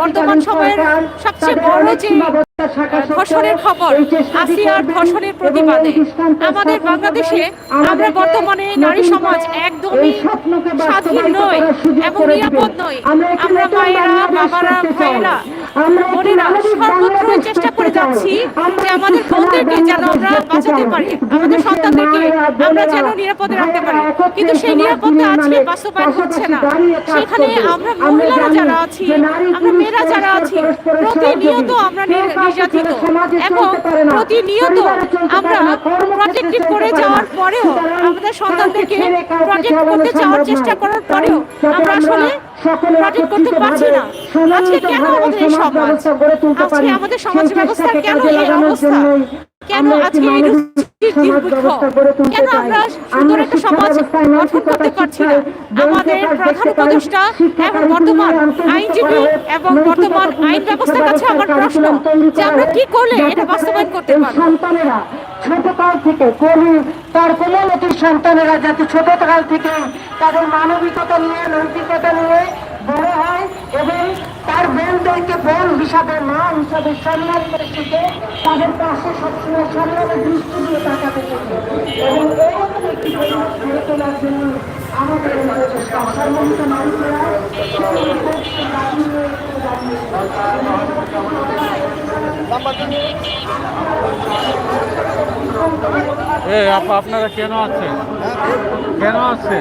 বর্তমান সময়ের সবচেয়ে বড় যে ধর্ষণের খবর আসিয়ার ধর্ষণের প্রতিবাদে। আমাদের বাংলাদেশে আমরা বর্তমানে নারী সমাজ একদমই স্বাধীন নয় এবং নিরাপদ নয়। আমরা মায়েরা বাবারা ভাইয়েরা বোনেরা সর্বত্রই চেষ্টা করে যাচ্ছি যে আমাদের বোনদেরকে যেন আমরা বাঁচাতে পারি। আমাদের সন্তানদেরকে আমরা যেন নিরাপদে রাখতে পারি। কিন্তু সেই নিরাপত্তা আজকে বাস্তবায়ন হচ্ছে না। সেখানে আমরা মহিলারা যারা আছি আমরা মেয়েরা যারা আছি প্রতিনিয়ত আমরা নির্যাতিত। এবং প্রতিনিয়ত আমরা প্রটেক্টেড করে যাওয়ার পরেও আমাদের সন্তানদেরকে প্রটেক্ট করতে যাওয়ার চেষ্টা করার পরেও আমরা আসলে প্রটেক্ট করতে পারছি না। আজকে কেন আমাদের এই সমাজ আজকে আমাদের সমাজ ব্যবস্থা কেন এই অবস্থা? কেন আজকে এই রুচির দুর্ভিক্ষ কেন আমরা সুন্দর একটা সমাজ গঠন করতে পারছি আমাদের প্রধান উপদেষ্টা এবং বর্তমান আইনজীবী এবং বর্তমান আইন ব্যবস্থার কাছে আমার প্রশ্ন যে আমরা কি করলে এটা বাস্তবায়ন করতে এই সন্তানেরা ছোটকাল থেকে কোনি তার কোমলতির সন্তানেরা যাতে ছোটকাল থেকে তাদের মানবিকতা নিয়ে নৈতিকতা নিয়ে বড় হয় এবং তার বোনদেরকে বোন হিসাবে মা হিসাবে সম্মান করে তাদের পাশে সবসময় সম্মানের দৃষ্টি দিয়ে তাকাতে এবং এইরকম একটি পরিবেশ গড়ে তোলার জন্য আমাদের প্রচেষ্টা সম্মানিত মানুষেরা এ আপা আপনারা কেন আছেন? কেন আছে